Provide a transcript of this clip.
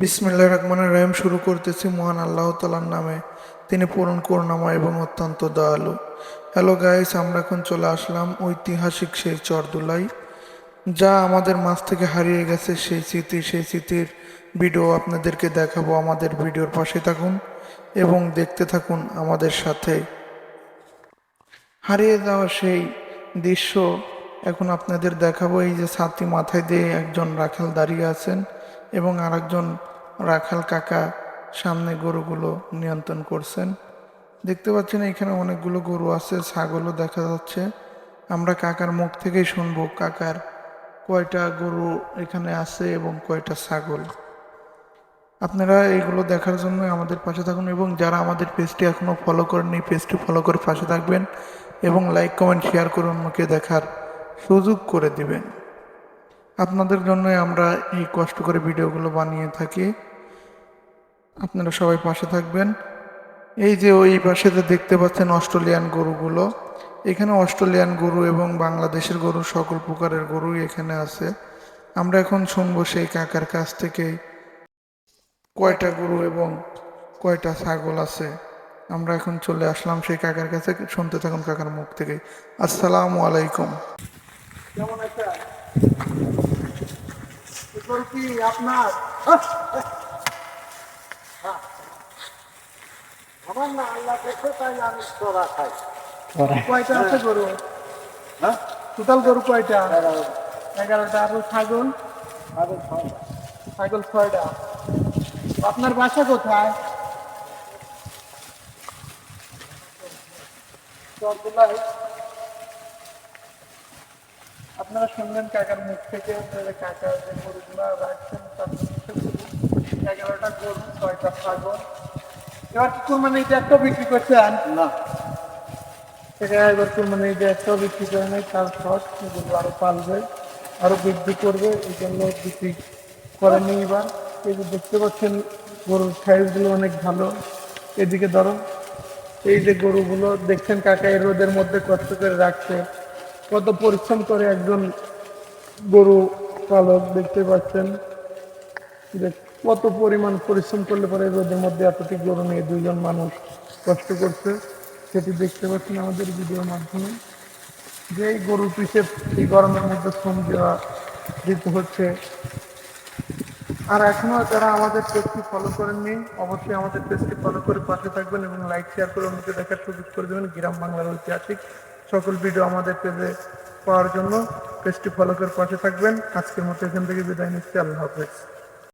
বিসমিল্লাহ রহমানের রহিম শুরু করতেছি মহান আল্লাহ তালার নামে। তিনি পূরণ করুণাময় এবং অত্যন্ত দয়ালু। হ্যালো গাইস আমরা এখন চলে আসলাম ঐতিহাসিক সেই চরদুলাই, যা আমাদের মাছ থেকে হারিয়ে গেছে সেই স্মৃতি, সেই স্মৃতির ভিডিও আপনাদেরকে দেখাবো আমাদের ভিডিওর পাশে থাকুন এবং দেখতে থাকুন আমাদের সাথে। হারিয়ে যাওয়া সেই দৃশ্য এখন আপনাদের দেখাবো, এই যে ছাতি মাথায় দিয়ে একজন রাখাল দাঁড়িয়ে আছেন। এবং আরেকজন রাখাল কাকা সামনে গরুগুলো নিয়ন্ত্রণ করছেন। দেখতে পাচ্ছেন এখানে অনেকগুলো গরু আছে, ছাগলও দেখা যাচ্ছে। আমরা কাকার মুখ থেকেই শুনব কাকার কয়টা গরু এখানে আছে এবং কয়টা ছাগল। আপনারা এগুলো দেখার জন্য আমাদের পাশে থাকুন এবং যারা আমাদের পেজটি এখনও ফলো করেননি, পেজটি ফলো করে পাশে থাকবেন এবং লাইক কমেন্ট শেয়ার করে অন্যকে দেখার সুযোগ করে দিবেন। আপনাদের জন্য আমরা এই কষ্ট করে ভিডিওগুলো বানিয়ে থাকি। আপনারা সবাই পাশে থাকবেন। এই যে ওই পাশে যে দেখতে পাচ্ছেন অস্ট্রেলিয়ান গরুগুলো, এখানে অস্ট্রেলিয়ান গরু এবং বাংলাদেশের গরু সকল প্রকারের গরুই এখানে আছে। আমরা এখন শুনব সেই কাকার কাছ থেকে কয়টা গরু এবং কয়টা ছাগল আছে। আমরা এখন চলে আসলাম সেই কাকার কাছে। শুনতে থাকুন কাকার মুখ থেকে। আসসালামু আলাইকুম। কেমন কি আপনার? হ্যাঁ। আমার না আল্লাহ দেখে তাই আমি তোরা খাই। কয়টা আছে গরু? হ্যাঁ? টোটাল গরু কয়টা? এগারোটা। আর ছাগল? ছয়টা। ছাগল ছয়টা। আপনার বাসা কোথায়? চরদোলাই আপনারা শুনলেন কাকার মুখ থেকে যে কাকা যে গরুগুলা রাখছেন তার এগারোটা গরু ছয়টা ছাগল এবার কি কোরবানি ঈদে একটা বিক্রি করছেন না। থেকে এবার কোরবানি ঈদে একটাও বিক্রি করে নেই তার শখ গরু আরও পালবে আরও বৃদ্ধি করবে এই জন্য বিক্রি করেনি এবার। এই যে দেখতে পাচ্ছেন গরুর সাইজগুলো অনেক ভালো। এদিকে ধরো এই যে গরুগুলো দেখছেন কাকা এই রোদের মধ্যে কষ্ট করে রাখছে। কত পরিশ্রম করে একজন গরু পালক দেখতে পাচ্ছেন। যে কত পরিমাণ পরিশ্রম করলে পরে রোদের মধ্যে এতটি গরু নিয়ে দুজন মানুষ কষ্ট করছে, সেটি দেখতে পাচ্ছেন আমাদের ভিডিওর মাধ্যমে। যে এই গরু পিছে এই গরমের মধ্যে শ্রম দেওয়া দিতে হচ্ছে। আর এখনও যারা আমাদের পেজটি ফলো করেননি, অবশ্যই আমাদের পেজটি ফলো করে পাশে থাকবেন এবং লাইক শেয়ার করে অন্যকে দেখার সুযোগ করে দেবেন। গ্রাম বাংলার ঐতিহাসিক সকল ভিডিও আমাদের পেজে পাওয়ার জন্য পেজটি ফলো করে পাশে থাকবেন। আজকের মতো এখান থেকে বিদায় নিচ্ছি। আল্লাহ হাফেজ।